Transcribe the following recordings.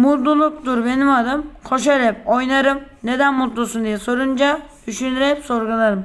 Mutluluktur benim adım. Koşar hep oynarım. Neden mutlusun diye sorunca düşünür hep sorgularım.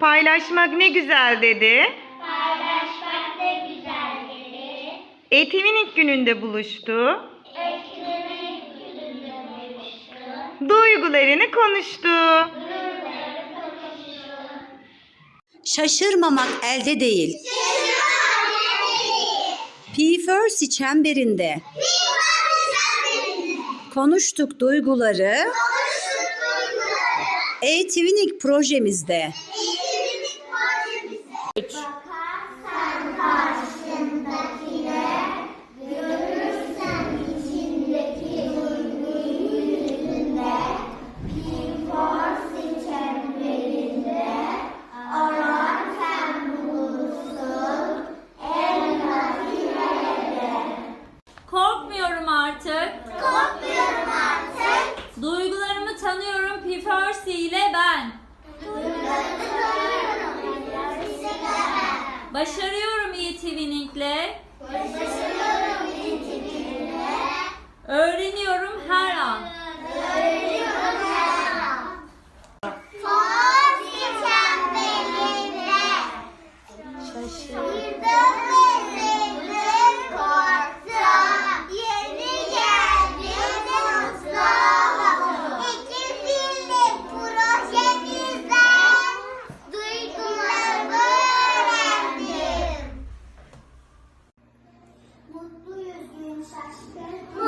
Paylaşmak ne güzel dedi. Paylaşmak ne güzel dedi. Eğitimin ilk gününde buluştu. Eskilerin yüzünde buluştu. Duygularını konuştu. Şaşırmamak elde değil. P-Fersi çemberinde konuştuk duyguları E-Twinik projemizde. Üniversite ile ben. Başarıyorum yetevinlikle. Başarıyorum yetevinlikle. Öğreniyorum her an. Öğreniyorum her an. Toz. Şaşırdım. subscribe.